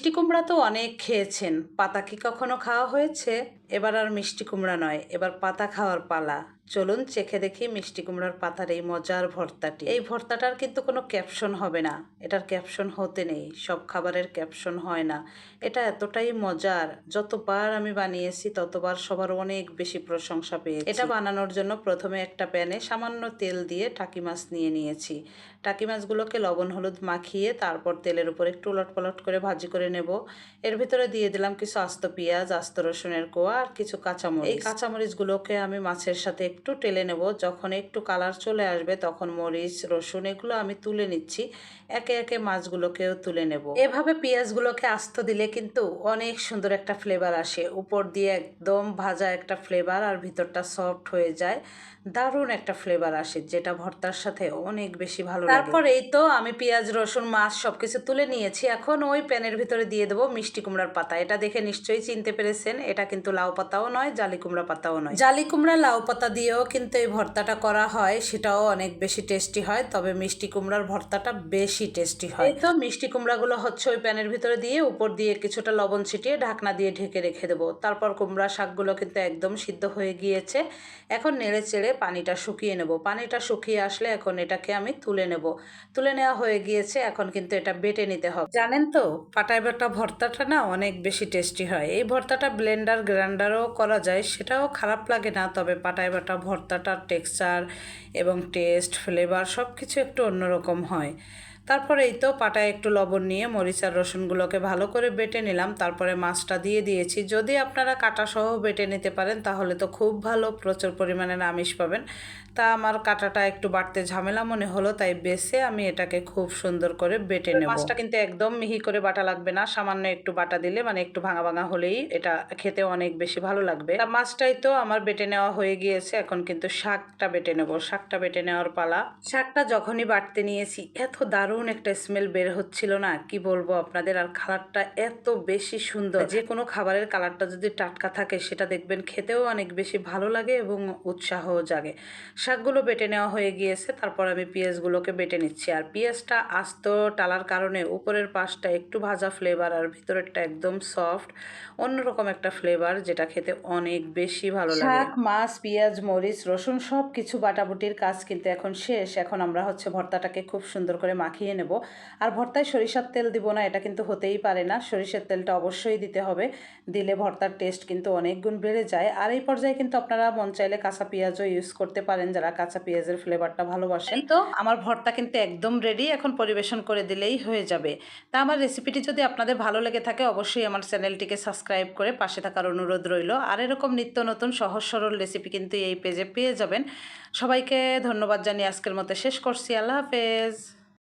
মিষ্টি কুমড়া তো অনেক খেয়েছেন। পাতা কি কখনো খাওয়া হয়েছে? এবার আর মিষ্টি কুমড়া নয়, এবার পাতা খাওয়ার পালা। চলুন চেখে দেখি মিষ্টি কুমড়ার পাতার এই মজার ভর্তাটি। এই ভর্তাটার কিন্তু কোনো ক্যাপশন হবে না। এটার ক্যাপশন হতে নেই। সব খাবারের ক্যাপশন হয় না। এটা এতটাই মজার। যতবার আমি বানিয়েছি, ততবার সবার অনেক বেশি প্রশংসা পেয়েছি। এটা বানানোর জন্য প্রথমে একটা প্যানে সামান্য তেল দিয়ে টাকি মাছ নিয়ে নিয়েছি। টাকি মাছগুলোকে লবণ হলুদ মাখিয়ে তারপর তেলের উপর একটু উলট পালট করে ভাজি করে নেব। এর ভিতরে দিয়ে দিলাম কিছু আস্ত পেঁয়াজ, আস্ত রসুনের কোয়া আর কিছু কাঁচামরিচ। এই কাঁচামরিচগুলোকে আমি মাছের সাথে একটু টেলে নেব। যখন একটু কালার চলে আসবে তখন মরিচ রসুন এগুলো আমি তুলে নিচ্ছি। একে একে মাছগুলোকেও তুলে নেব। এভাবে পেঁয়াজগুলোকে আস্ত দিলে কিন্তু অনেক সুন্দর একটা ফ্লেভার আসে। উপর দিয়ে একদম ভাজা একটা ফ্লেভার আর ভিতরটা সফট হয়ে যায়। দারুণ একটা ফ্লেভার আসে যেটা ভর্তার সাথে অনেক বেশি ভালো লাগে। তারপর এই তো আমি পেঁয়াজ রসুন মাছ সবকিছু তুলে নিয়েছি। এখন ওই প্যানের ভিতরে দিয়ে দেবো মিষ্টি কুমড়ার পাতা। এটা দেখে নিশ্চয়ই চিনতে পেরেছেন। এটা কিন্তু লাউ পাতাও নয় জালি কুমড়া পাতাও নয়। জালি কুমড়া লাউ পাতা দিয়েও কিন্তু এই ভর্তাটা করা হয় সেটাও অনেক বেশি টেস্টি হয় তবে মিষ্টি কুমড়ার ভর্তাটা বেশি টেস্টি হয়। তো মিষ্টি কুমড়াগুলো হচ্ছে ওই প্যানের ভিতরে দিয়ে উপর দিয়ে কিছুটা লবণ ছিটিয়ে ঢাকনা দিয়ে ঢেকে রেখে দেবো। তারপর কুমড়া শাকগুলো কিন্তু একদম সিদ্ধ হয়ে গিয়েছে। এখন নেড়ে চেড়ে পানিটা শুকিয়ে নেব। পানিটা শুকিয়ে আসলে এখন এটাকে আমি তুলে নেব। তুলে নেওয়া হয়ে গিয়েছে এখন কিন্তু এটা বেটে নিতে হবে। জানেন তো পাটায় বাটা ভর্তাটা না অনেক বেশি টেস্টি হয়। এই ভর্তাটা ব্লেন্ডার গ্রাইন্ডারও করা যায়, সেটাও খারাপ লাগে না। তবে পাটায় বাটা, ভর্তাটার টেক্সচার এবং টেস্ট ফ্লেভার সব কিছু একটু অন্যরকম হয়। তারপরে এই তো পাটায় একটু লবণ নিয়ে মরিচ আর রসুনগুলোকে ভালো করে বেটে নিলাম। তারপরে মাছটা দিয়ে দিয়েছি। যদি আপনারা কাটা সহ বেটে নিতে পারেন, তাহলে তো খুব ভালো, প্রচুর পরিমাণে আমিষ পাবেন। তা আমার কাটাটা একটু বাড়তে ঝামেলা মনে হলো, তাই বেছে আমি এটাকে খুব সুন্দর করে বেটে নেব। মাছটা কিন্তু একদম মিহি করে বাটা লাগবে না। সামান্য একটু বাটা দিলে মানে একটু ভাঙা ভাঙা হলেই এটা খেতে অনেক বেশি ভালো লাগবে। তা মাছটাই তো আমার বেটে নেওয়া হয়ে গিয়েছে, এখন কিন্তু শাকটা বেটে নেব। শাকটা বেটে নেওয়ার পালা। শাকটা যখনই বাটতে নিয়েছি, এত দারুণ একটা স্মেল বের হচ্ছিল না? কি বলব আপনাদের? আর কালারটা এত বেশি সুন্দর। যে কোনো খাবারের কালারটা যদি টাটকা থাকে, সেটা দেখবেন খেতেও অনেক বেশি ভালো লাগে এবং উৎসাহ জাগে। শাকগুলো বেটে নেওয়া হয়ে গিয়েছে, তারপর আমি পেঁয়াজগুলোকে বেটে নিচ্ছি। আর পেঁয়াজটা আস্ত টালার কারণে উপরের পাশটা একটু ভাজা ফ্লেভার আর ভিতরেরটা একদম সফট অন্যরকম একটা ফ্লেভার যেটা খেতে অনেক বেশি ভালো লাগে। শাক, মাছ, পেঁয়াজ, মরিচ, রসুন সব কিছু বাটাবুটির কাজ কিন্তু এখন শেষ। এখন আমরা হচ্ছে ভর্তাটাকে খুব সুন্দর করে মাখিয়ে নেব। আর ভর্তায় সরিষার তেল দিব না, এটা কিন্তু হতেই পারে না। সরিষার তেলটা অবশ্যই দিতে হবে। দিলে ভর্তার টেস্ট কিন্তু অনেক গুণ বেড়ে যায়। আর এই পর্যায়ে কিন্তু আপনারা মন চাইলে কাঁচা পেঁয়াজও ইউজ করতে পারেন, যারা কাঁচা পেঁয়াজের ফ্লেভারটা ভালোবাসেন। তো? আমার ভর্তা কিন্তু একদম রেডি এখন পরিবেশন করে দিলেই হয়ে যাবে। তা আমার রেসিপিটি যদি আপনাদের ভালো লেগে থাকে, অবশ্যই আমার চ্যানেলটিকে সাবস্ক্রাইব করে পাশে থাকার অনুরোধ রইল। আর এরকম নিত্য নতুন সহজ সরল রেসিপি কিন্তু এই পেজে পেয়ে যাবেন। সবাইকে ধন্যবাদ জানিয়ে আজকের মতো শেষ করছি। আল্লাহ হাফেজ।